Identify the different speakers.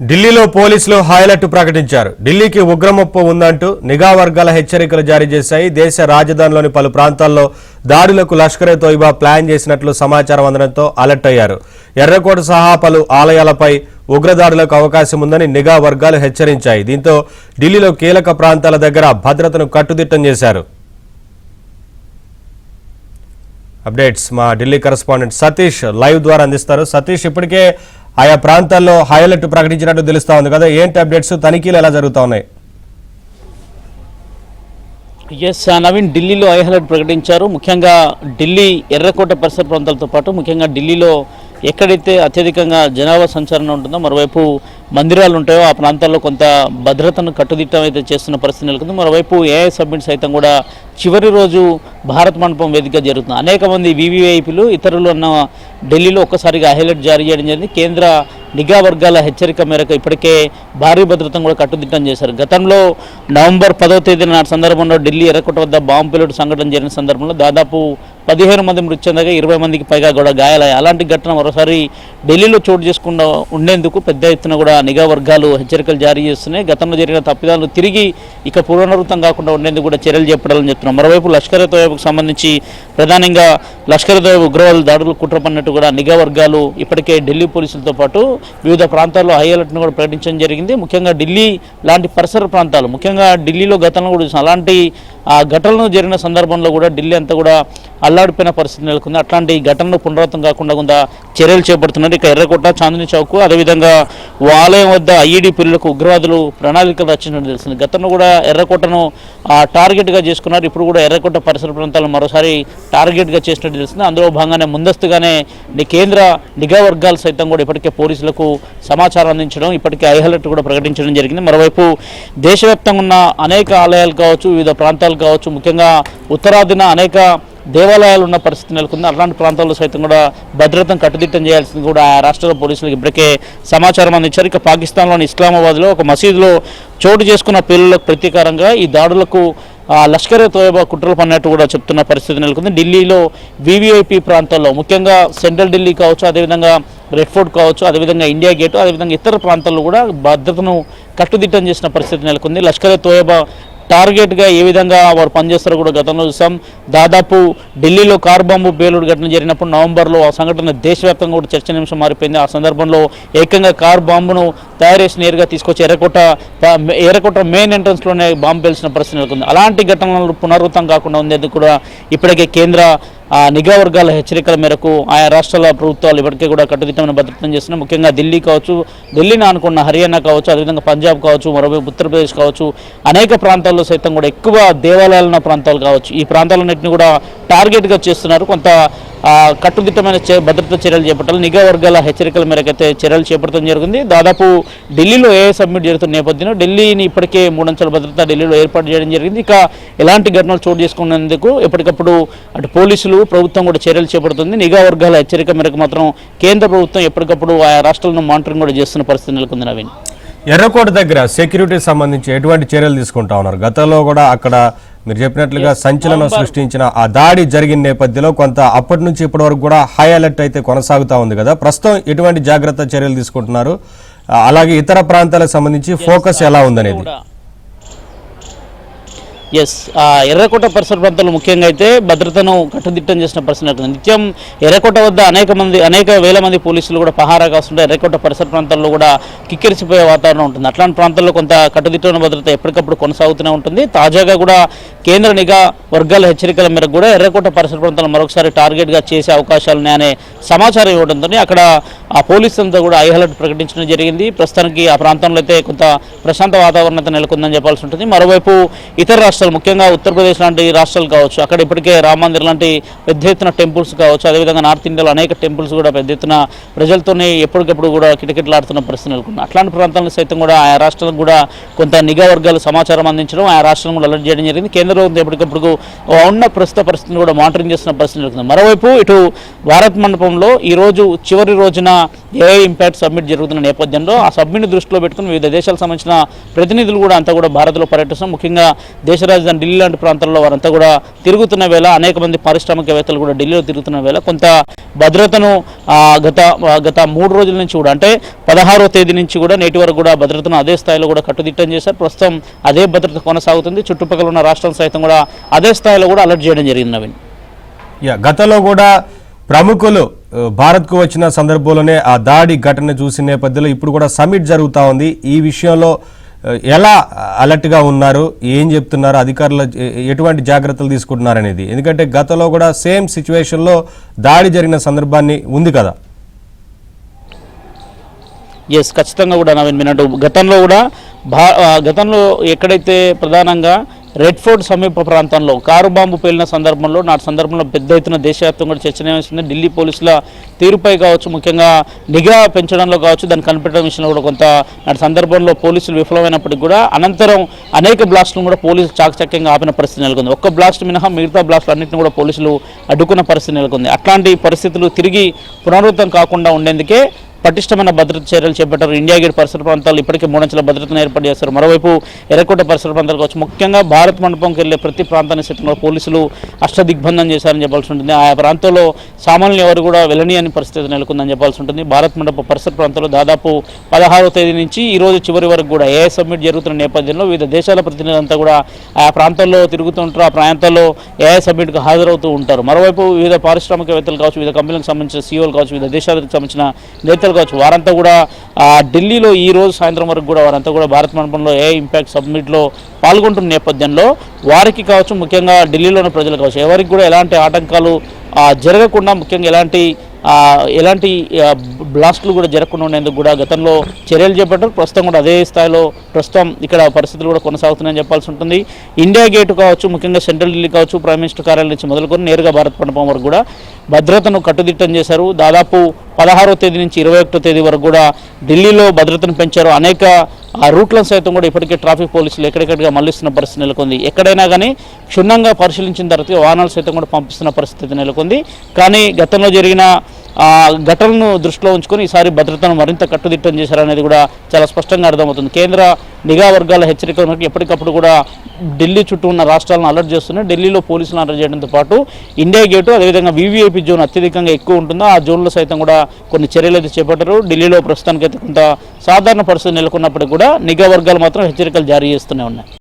Speaker 1: ఢిల్లీలో పోలీసులు హైలైట్ ప్రకటించారు. ఢిల్లీకి ఉగ్రముప్పు ఉందంటూ నిఘా వర్గాల హెచ్చరికలు జారీ చేశాయి. దేశ రాజధానిలోని పలు ప్రాంతాల్లో దాడులకు లష్కరే తోయిబా ప్లాన్ చేసినట్లు సమాచారం అందడంతో అలర్ట్ అయ్యారు. ఎర్రకోట సహా పలు ఆలయాలపై ఉగ్రదాడులకు అవకాశం ఉందని నిఘా వర్గాలు హెచ్చరించాయి. దీంతో ఢిల్లీలో కీలక ప్రాంతాల దగ్గర భద్రతను కట్టుదిట్టం చేశారు. అప్డేట్స్ మా ఢిల్లీ కరెస్పాండెంట్ సతీష్ లైవ్ ద్వారా అందిస్తారు. సతీష్ ఇప్పటికే ఆయా ప్రాంతాల్లో హైలైట్ ప్రకటించినట్టు తెలుస్తా ఉంది కదా ఏంటి అప్డేట్స్? తనిఖీలు ఎలా జరుగుతా ఉన్నాయి?
Speaker 2: ఎస్ నవీన్ ఢిల్లీలో ఐ ప్రకటించారు. ముఖ్యంగా ఢిల్లీ ఎర్రకోట పరిసర ప్రాంతాలతో పాటు ముఖ్యంగా ఢిల్లీలో ఎక్కడైతే అత్యధికంగా జనాభా సంచరణ ఉంటుందో మరోవైపు మందిరాలు ఉంటాయో ఆ ప్రాంతాల్లో కొంత భద్రతను కట్టుదిట్టం అయితే చేస్తున్న పరిస్థితి నెలకొంది. మరోవైపు ఏఐ సబ్మిట్ సైతం కూడా చివరి రోజు భారత్ మండపం వేదిక జరుగుతుంది. అనేక మంది వివిఐపీలు ఇతరులు అన్న ఢిల్లీలో ఒక్కసారిగా హైలైట్ జారీ చేయడం జరిగింది. కేంద్ర నిఘా వర్గాల హెచ్చరిక మేరకు ఇప్పటికే భారీ భద్రతను కూడా కట్టుదిట్టం చేశారు. గతంలో నవంబర్ పదో తేదీ నాటి సందర్భంలో ఢిల్లీ ఎర్రకోట వద్ద బాంబు పేలుడు సంఘటన జరిగిన సందర్భంలో దాదాపు పదిహేను మంది మృతి చెందగా ఇరవై మందికి పైగా కూడా గాయాలయ్యాయి. అలాంటి ఘటన మరోసారి ఢిల్లీలో చోటు చేసుకుండా ఉండేందుకు పెద్ద ఎత్తున కూడా నిఘా వర్గాలు హెచ్చరికలు జారీ చేస్తున్నాయి. గతంలో జరిగిన తప్పిదాలు తిరిగి ఇక పునరావృతం కాకుండా ఉండేందుకు కూడా చర్యలు చేపట్టాలని చెప్తున్నాం. మరోవైపు లష్కర్ తోయబుకు సంబంధించి ప్రధానంగా లష్కర్ తోయబ్ ఉగ్రవాదులు దాడులు కుట్ర పన్నట్టు కూడా నిఘా వర్గాలు ఇప్పటికే ఢిల్లీ పోలీసులతో పాటు వివిధ ప్రాంతాల్లో హై అలర్ట్ను కూడా ప్రకటించడం జరిగింది. ముఖ్యంగా ఢిల్లీ లాంటి పరిసర ప్రాంతాలు ముఖ్యంగా ఢిల్లీలో గతంలో కూడా అలాంటి ఆ ఘటనలు జరిగిన సందర్భంలో కూడా ఢిల్లీ అంతా కూడా అల్లాడిపోయిన పరిస్థితి నెలకొంది. అట్లాంటి ఘటనలు పునరావృతం కాకుండా కొంత చర్యలు చేపడుతున్నారు. ఇక ఎర్రకోట చాందిని చౌక్ అదేవిధంగా వా ఆలయం వద్ద ఐఈడి పిల్లలకు ఉగ్రవాదులు ప్రణాళికలు రచించినట్టు తెలిసింది. గతంలో కూడా ఎర్రకోటను టార్గెట్గా చేసుకున్నారు. ఇప్పుడు కూడా ఎర్రకోట పరిసర ప్రాంతాలను మరోసారి టార్గెట్గా చేసినట్టు తెలిసింది. అందులో భాగంగానే ముందస్తుగానే కేంద్ర నిఘా వర్గాలు సైతం కూడా ఇప్పటికే పోలీసులకు సమాచారం అందించడం ఇప్పటికే ఐ అలర్ట్ కూడా ప్రకటించడం జరిగింది. మరోవైపు దేశవ్యాప్తంగా ఉన్న అనేక ఆలయాలు కావచ్చు వివిధ ప్రాంతాలు కావచ్చు ముఖ్యంగా ఉత్తరాదిన అనేక దేవాలయాలు ఉన్న పరిస్థితి నెలకొంది. అలాంటి ప్రాంతాల్లో సైతం కూడా భద్రతను కట్టుదిట్టం చేయాల్సింది కూడా ఆ రాష్ట్ర పోలీసులకు ఇప్పటికే సమాచారం అందించారు. ఇక పాకిస్తాన్లోని ఇస్లామాబాద్లో ఒక మసీదులో చోటు చేసుకున్న పేలులకు ప్రతీకారంగా ఈ దాడులకు లష్కరే లష్కర్ తోయబా కుట్రలు పన్నట్టు కూడా చెప్తున్న పరిస్థితి నెలకొంది. ఢిల్లీలో వివిఐపి ప్రాంతాల్లో ముఖ్యంగా సెంట్రల్ ఢిల్లీ కావచ్చు అదేవిధంగా రెడ్ ఫోర్ట్ కావచ్చు అదేవిధంగా ఇండియా గేట్ అదేవిధంగా ఇతర ప్రాంతాల్లో కూడా భద్రతను కట్టుదిట్టం చేసిన పరిస్థితి నెలకొంది. లష్కర్ తోయబా టార్గెట్గా ఏ విధంగా వారు పనిచేస్తారో కూడా గతంలో చూసాం. దాదాపు ఢిల్లీలో కార్ బాంబు బేలుడు ఘటన జరిగినప్పుడు నవంబర్లో ఆ సంఘటన దేశవ్యాప్తంగా కూడా చర్చనీయాంశం మారిపోయింది. ఆ సందర్భంలో ఏకంగా కార్ బాంబును తయారు చేసి నేరుగా తీసుకొచ్చి ఎర్రకోట ఎర్రకోట మెయిన్ ఎంట్రన్స్లోనే బాంబు పేల్చిన పరిస్థితి నెలకొంది. అలాంటి ఘటనలు పునరావృతం కాకుండా ఉండేందుకు కూడా ఇప్పటికే కేంద్ర నిఘా వర్గాల హెచ్చరికల మేరకు ఆయా రాష్ట్రాల ప్రభుత్వాలు ఇప్పటికే కూడా కట్టుదిట్టమైన భద్రతను చేస్తున్నాయి. ముఖ్యంగా ఢిల్లీ కావచ్చు ఢిల్లీని అనుకున్న హర్యానా కావచ్చు అదేవిధంగా పంజాబ్ కావచ్చు మరోవైపు ఉత్తరప్రదేశ్ కావచ్చు అనేక ప్రాంతాల్లో సైతం కూడా ఎక్కువ దేవాలయాలున్న ప్రాంతాలు కావచ్చు. ఈ ప్రాంతాలన్నింటినీ కూడా టార్గెట్గా చేస్తున్నారు. కొంత కట్టుదిట్టమైన భద్రతా చర్యలు చేపట్టాలి. నిఘా వర్గాల హెచ్చరికల మేరకైతే చర్యలు చేపట్టడం జరిగింది. దాదాపు ఢిల్లీలో ఏ సబ్మిట్ జరుగుతున్న నేపథ్యంలో ఢిల్లీని ఇప్పటికే మూడంచెల భద్రత ఢిల్లీలో ఏర్పాటు చేయడం జరిగింది. ఇక ఎలాంటి ఘటనలు చోటు చేసుకున్నందుకు ఎప్పటికప్పుడు అటు పోలీసులు ప్రభుత్వం కూడా చర్యలు చేపడుతుంది. నిఘా వర్గాల హెచ్చరిక మేరకు మాత్రం కేంద్ర ప్రభుత్వం ఎప్పటికప్పుడు ఆయా రాష్ట్రాలను మానిటరింగ్ కూడా చేస్తున్న పరిస్థితి నెలకొంది నవీన్.
Speaker 1: ఎర్రకోట దగ్గర సెక్యూరిటీ సంబంధించి ఎటువంటి చర్యలు తీసుకుంటా ఉన్నారు? గతంలో కూడా అక్కడ మీరు చెప్పినట్లుగా సంచలనం సృష్టించిన ఆ దాడి జరిగిన నేపథ్యంలో కొంత అప్పటి నుంచి ఇప్పటి వరకు కూడా హై అలర్ట్ అయితే కొనసాగుతా ఉంది కదా. ప్రస్తుతం ఎటువంటి జాగ్రత్త చర్యలు తీసుకుంటున్నారు. అలాగే ఇతర ప్రాంతాలకు సంబంధించి ఫోకస్ ఎలా ఉందనేది?
Speaker 2: ఎస్ ఆ ఎర్రకోట పరిసర ప్రాంతాలు ముఖ్యంగా అయితే భద్రతను కట్టుదిట్టం చేసిన పరిస్థితి నెలకొంది. నిత్యం ఎర్రకోట వద్ద అనేక మంది అనేక వేల మంది పోలీసులు కూడా పహారా కాస్తుంటే ఎర్రకోట పరిసర ప్రాంతాల్లో కూడా కిక్కిరిసిపోయే వాతావరణం ఉంటుంది అట్లాంటి ప్రాంతాల్లో కొంత కట్టుదిట్టమైన భద్రత ఎప్పటికప్పుడు కొనసాగుతూనే ఉంటుంది తాజాగా కూడా కేంద్ర నిఘా వర్గాల హెచ్చరికల మేరకు కూడా ఎర్రకోట పరిసర ప్రాంతాలను మరొకసారి టార్గెట్గా చేసే అవకాశాలు ఉన్నాయనే సమాచారం ఇవ్వడంతో అక్కడ ఆ పోలీసులంతా కూడా ఐ అలర్ట్ ప్రకటించడం జరిగింది. ప్రస్తుతానికి ఆ ప్రాంతంలో అయితే కొంత ప్రశాంత వాతావరణం అయితే నెలకొందని చెప్పాల్సి ఉంటుంది. మరోవైపు ఇతర రాష్ట్రాలు ముఖ్యంగా ఉత్తరప్రదేశ్ లాంటి రాష్ట్రాలు కావచ్చు అక్కడ ఇప్పటికే రామ మందిర్ లాంటి పెద్ద ఎత్తున టెంపుల్స్ కావచ్చు అదేవిధంగా నార్త్ ఇండియాలో అనేక టెంపుల్స్ కూడా పెద్ద ఎత్తున ప్రజలతోనే ఎప్పటికప్పుడు కూడా కిటకిటలాడుతున్న పరిస్థితి నెలకొంది. అట్లాంటి ప్రాంతాలను సైతం కూడా ఆయా రాష్ట్రాలకు కూడా కొంత నిఘా వర్గాలు సమాచారం అందించడం ఆయా రాష్ట్రాలను కూడా అలర్ట్ చేయడం జరిగింది. కేంద్ర ప్రభుత్వం ఎప్పటికప్పుడు ఉన్న ప్రస్తుత పరిస్థితిని కూడా మానిటరింగ్ చేస్తున్న పరిస్థితి నెలకొంది. మరోవైపు ఇటు భారత్ మండపంలో ఈ రోజు చివరి రోజున ఏఐ ఇంపాక్ట్ సబ్మిట్ జరుగుతున్న నేపథ్యంలో ఆ సబ్మిట్ దృష్టిలో పెట్టుకుని వివిధ దేశాలకు సంబంధించిన ప్రతినిధులు కూడా అంతా కూడా భారత్లో పర్యటిస్తాం ముఖ్యంగా దేశ రాజధాని ఢిల్లీ లాంటి ప్రాంతాల్లో వారంతా కూడా తిరుగుతున్న వేళ అనేక మంది పారిశ్రామికవేత్తలు కూడా ఢిల్లీలో తిరుగుతున్న వేళ కొంత భద్రతను గత గత మూడు రోజుల నుంచి కూడా అంటే పదహారో తేదీ నుంచి కూడా నేటి వరకు కూడా భద్రతను అదే స్థాయిలో కూడా కట్టుదిట్టం చేశారు. ప్రస్తుతం అదే భద్రత కొనసాగుతుంది. చుట్టుపక్కల ఉన్న రాష్ట్రం సైతం కూడా అదే స్థాయిలో కూడా అలర్ట్ చేయడం జరిగింది నవీన్.
Speaker 1: యా గతంలో కూడా ప్రముఖులు భారత్కు వచ్చిన సందర్భంలోనే ఆ దాడి ఘటన చూసిన నేపథ్యంలో ఇప్పుడు కూడా సమిట్ జరుగుతూ ఉంది. ఈ విషయంలో ఎలా అలర్ట్గా ఉన్నారు? ఏం చెప్తున్నారు? అధికారులు ఎటువంటి జాగ్రత్తలు తీసుకుంటున్నారు అనేది ఎందుకంటే గతంలో కూడా సేమ్ సిచ్యువేషన్లో దాడి జరిగిన సందర్భాన్ని ఉంది కదా.
Speaker 2: ఎస్ ఖచ్చితంగా కూడా నవీన్ మీనట్టు. గతంలో కూడా భా గతంలో ఎక్కడైతే ప్రధానంగా రెడ్ ఫోర్ట్ సమీప ప్రాంతంలో కారు బాంబు పేలిన సందర్భంలో నాటి సందర్భంలో పెద్ద ఎత్తున దేశవ్యాప్తంగా కూడా ఢిల్లీ పోలీసుల తీరుపై కావచ్చు ముఖ్యంగా నిఘా పెంచడంలో కావచ్చు దాన్ని కనిపెట్టడం విషయంలో కూడా కొంత నాటి సందర్భంలో పోలీసులు విఫలమైనప్పటికీ కూడా అనంతరం అనేక బ్లాస్టులను కూడా పోలీసులు చాకచక్యంగా ఆపిన పరిస్థితి నెలకొంది. ఒక్క బ్లాస్ట్ మినహా మిగతా బ్లాస్టులు అన్నింటిని కూడా పోలీసులు అడ్డుకున్న పరిస్థితి నెలకొంది. అట్లాంటి పరిస్థితులు తిరిగి పునరావృతం కాకుండా ఉండేందుకే పటిష్టమైన భద్రత చర్యలు చేపట్టారు. ఇండియా గేట్ పరిసర ప్రాంతాలు ఇప్పటికే మూడంచెల భద్రతను ఏర్పాటు చేస్తారు మరోవైపు ఎర్రకోట పరిసర ప్రాంతాలకు వచ్చి ముఖ్యంగా భారత్ మండపంకి వెళ్ళే ప్రతి ప్రాంతాన్ని సైతం పోలీసులు అష్టదిగ్బంధం చేశారని చెప్పాల్సి ఉంటుంది. ఆ ప్రాంతంలో సామాన్యులు ఎవరు కూడా వెళ్ళనీయని పరిస్థితి నెలకొందని చెప్పాల్సి ఉంటుంది. భారత్ మండప పరిసర ప్రాంతంలో దాదాపు పదహారో తేదీ నుంచి ఈ రోజు చివరి వరకు కూడా ఏ సబ్మిట్ జరుగుతున్న నేపథ్యంలో వివిధ దేశాల ప్రతినిధులంతా కూడా ఆ ప్రాంతాల్లో తిరుగుతూ ఉంటారు. ఆ ప్రాంతాల్లో ఏ సబ్మిట్కి హాజరవుతూ ఉంటారు. మరోవైపు వివిధ పారిశ్రామికవేత్తలు కావచ్చు వివిధ కంపెనీలకు సంబంధించిన సీఓలు కావచ్చు వివిధ దేశాలకు సంబంధించిన నేతలు కావచ్చు. వారంతా కూడా ఢిల్లీలో ఈ రోజు సాయంత్రం వరకు కూడా వారంతా కూడా భారత్ మండపంలో ఏ ఇంపాక్ట్ సబ్మిట్లో పాల్గొంటున్న నేపథ్యంలో వారికి కావచ్చు ముఖ్యంగా ఢిల్లీలోని ప్రజలు కావచ్చు ఎవరికి కూడా ఎలాంటి ఆటంకాలు జరగకుండా ముఖ్యంగా ఎలాంటి ఎలాంటి బ్లాస్ట్లు బ్లాస్టులు కూడా జరగకుండా ఉండేందుకు కూడా గతంలో చర్యలు చేపట్టారు. ప్రస్తుతం కూడా అదే స్థాయిలో ప్రస్తుతం ఇక్కడ పరిస్థితులు కూడా కొనసాగుతున్నాయని చెప్పాల్సి ఉంటుంది. ఇండియా గేట్ కావచ్చు ముఖ్యంగా సెంట్రల్ ఢిల్లీ కావచ్చు ప్రైమ్ మినిస్టర్ కార్యాలయం నుంచి మొదలుకొని నేరుగా భారత్ మండపం వరకు కూడా భద్రతను కట్టుదిట్టం చేశారు. దాదాపు పదహారో తేదీ నుంచి ఇరవై ఒకటో తేదీ వరకు కూడా ఢిల్లీలో భద్రతను పెంచారు. అనేక ఆ రూట్లను సైతం కూడా ఇప్పటికే ట్రాఫిక్ పోలీసులు ఎక్కడెక్కడిగా మళ్ళిస్తున్న పరిస్థితి నెలకొంది. ఎక్కడైనా కానీ క్షుణ్ణంగా పరిశీలించిన తర్వాత వాహనాలు సైతం కూడా పంపిస్తున్న పరిస్థితి నెలకొంది. కానీ గతంలో జరిగిన ఆ, దృష్టిలో ఉంచుకొని ఈసారి భద్రతను మరింత కట్టుదిట్టం చేశారనేది కూడా చాలా స్పష్టంగా అర్థమవుతుంది. కేంద్ర నిఘా వర్గాల హెచ్చరికల ఎప్పటికప్పుడు కూడా ఢిల్లీ చుట్టూ ఉన్న రాష్ట్రాలను అలర్ట్ చేస్తున్నాయి. ఢిల్లీలో పోలీసులను అలర్ట్ చేయడంతో పాటు ఇండియా గేటు అదేవిధంగా వీవీఐపీ జోన్ అత్యధికంగా ఎక్కువ ఉంటుందో? ఆ జోన్లో సైతం కూడా కొన్ని చర్యలు అయితే చేపట్టారు. ఢిల్లీలో ప్రస్తుతానికైతే కొంత సాధారణ పరిస్థితి నెలకొన్నప్పటికీ కూడా నిఘా వర్గాలు మాత్రం హెచ్చరికలు జారీ చేస్తూనే ఉన్నాయి.